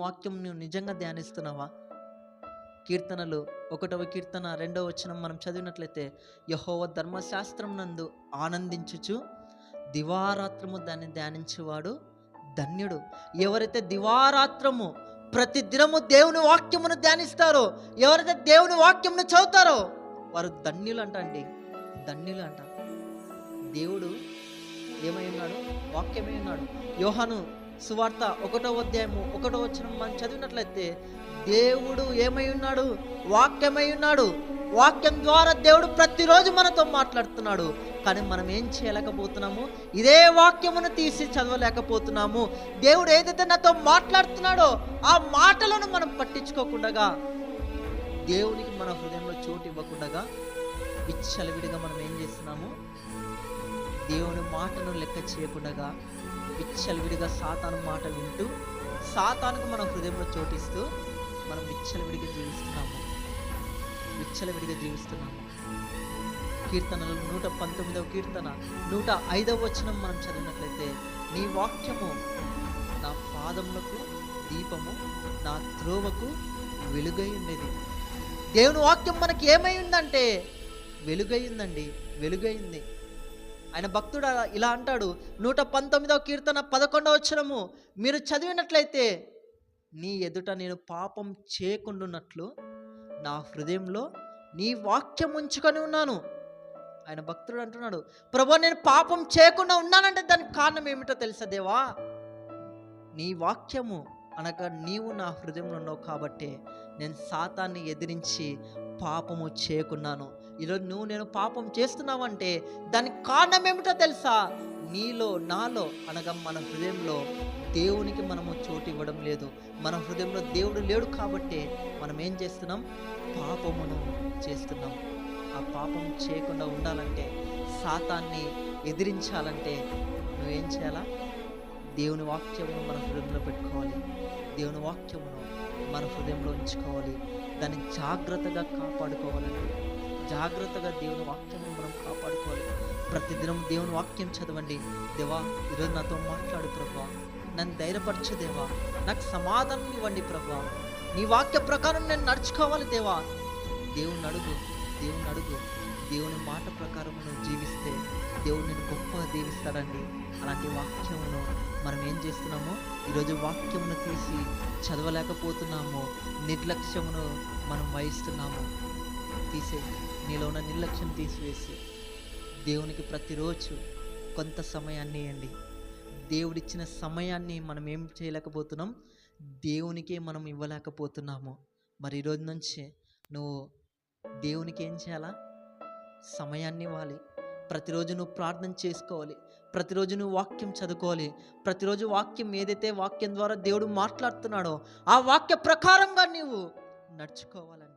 వాక్యం నువ్వు నిజంగా ధ్యానిస్తున్నావా? కీర్తనలు ఒకటవ కీర్తన రెండవ వచనం మనం చదివినట్లయితే యహోవ ధర్మశాస్త్రం నందు ఆనందించుచు దివారాత్రము దాన్ని ధ్యానించేవాడు ధన్యుడు. ఎవరైతే దివారాత్రము ప్రతి దినము దేవుని వాక్యమును ధ్యానిస్తారో ఎవరైతే దేవుని వాక్యమును చదువుతారో వారు ధన్యులు అంట అండి. ధన్యులు అంట దేవుడు ఏమై ఉన్నాడు? వాక్యమై ఉన్నాడు. యోహాను సువార్త ఒకటో అధ్యాయము ఒకటో వచ్చిన మనం చదివినట్లయితే దేవుడు ఏమై ఉన్నాడు? వాక్యమై ఉన్నాడు. వాక్యం ద్వారా దేవుడు ప్రతిరోజు మనతో మాట్లాడుతున్నాడు. కానీ మనం ఏం చేయలేకపోతున్నాము? ఇదే వాక్యమును తీసి చదవలేకపోతున్నాము. దేవుడు ఏదైతే నాతో మాట్లాడుతున్నాడో ఆ మాటలను మనం పట్టించుకోకుండా దేవునికి మన హృదయంలో చోటు ఇవ్వకుండా విచ్చలవిడిగా మనం ఏం చేస్తున్నాము? దేవుని మాటను లెక్క చేయకుండా విచ్చలవిడిగా సాతాను మాట వింటూ సాతానుకు మన హృదయంలో చోటిస్తూ మనం విచ్చలవిడిగా జీవిస్తున్నాము. విచ్చలవిడిగా జీవిస్తున్నాము. కీర్తనలు నూట పంతొమ్మిదవ కీర్తన నూట ఐదవ వచనం మనం చదివినట్లయితే నీ వాక్యము నా పాదములకు దీపము నా త్రోవకు వెలుగై ఉండేది దేవుని వాక్యం మనకి ఏమై ఉందంటే వెలుగై ఉందండి వెలుగైంది ఆయన భక్తుడు ఇలా అంటాడు నూట పంతొమ్మిదవ కీర్తన పదకొండవ వచనము మీరు చదివినట్లయితే నీ ఎదుట నేను పాపం చేయకుండాన్నట్లు నా హృదయంలో నీ వాక్యం ఉంచుకొని ఉన్నాను. ఆయన భక్తుడు అంటున్నాడు ప్రభు నేను పాపం చేయకుండా ఉన్నానంటే దానికి కారణం ఏమిటో తెలుసా దేవా? నీ వాక్యము అనగా నీవు నా హృదయంలో ఉన్నావు కాబట్టి నేను సాతాన్ని ఎదిరించి పాపము చేయకున్నాను ఈరోజు నువ్వు నేను పాపం చేస్తున్నావంటే దానికి కారణం ఏమిటో తెలుసా? నీలో నాలో అనగా మన హృదయంలో దేవునికి మనము చోటు ఇవ్వడం లేదు. మన హృదయంలో దేవుడు లేడు కాబట్టి మనం ఏం చేస్తున్నాం? పాపమును చేస్తున్నాం. ఆ పాపం చేయకుండా ఉండాలంటే సాతాన్ని ఎదిరించాలంటే నువ్వేం చేయాలా? దేవుని వాక్యమును మన హృదయంలో పెట్టుకోవాలి. దేవుని వాక్యమును మన హృదయంలో ఉంచుకోవాలి. దాన్ని జాగ్రత్తగా కాపాడుకోవాలండి జాగ్రత్తగా దేవుని వాక్యమును మనం కాపాడుకోవాలి. ప్రతిదినం దేవుని వాక్యం చదవండి. దేవా ఈరోజు నాతో మాట్లాడు ప్రభా. నన్ను ధైర్యపరచు దేవా. నాకు సమాధానం ఇవ్వండి ప్రభా. నీ వాక్య ప్రకారం నేను నడుచుకోవాలి దేవా. దేవుని అడుగు. దేవుని అడుగు దేవుని మాట ప్రకారం నువ్వు జీవిస్తే దేవుడు నేను గొప్పగా దీవిస్తాడండి. అలాంటి వాక్యమును మనం ఏం చేస్తున్నామో? ఈరోజు వాక్యమును తీసి చదవలేకపోతున్నాము. నిర్లక్ష్యమును మనం వహిస్తున్నాము. తీసే నీలో ఉన్న నిర్లక్ష్యం తీసివేసి దేవునికి ప్రతిరోజు కొంత సమయాన్ని ఇవ్వండి దేవుడిచ్చిన సమయాన్ని మనం ఏం చేయలేకపోతున్నాం? దేవునికే మనం ఇవ్వలేకపోతున్నాము. మరి ఈరోజు నుంచి నువ్వు దేవునికి ఏం చేయాలా? సమయాన్ని ఇవ్వాలి. ప్రతిరోజు నువ్వు ప్రార్థన చేసుకోవాలి. ప్రతిరోజు నువ్వు వాక్యం చదువుకోవాలి. ప్రతిరోజు వాక్యం ఏదైతే వాక్యం ద్వారా దేవుడు మాట్లాడుతున్నాడో ఆ వాక్య ప్రకారంగా నీవు నడుచుకోవాలని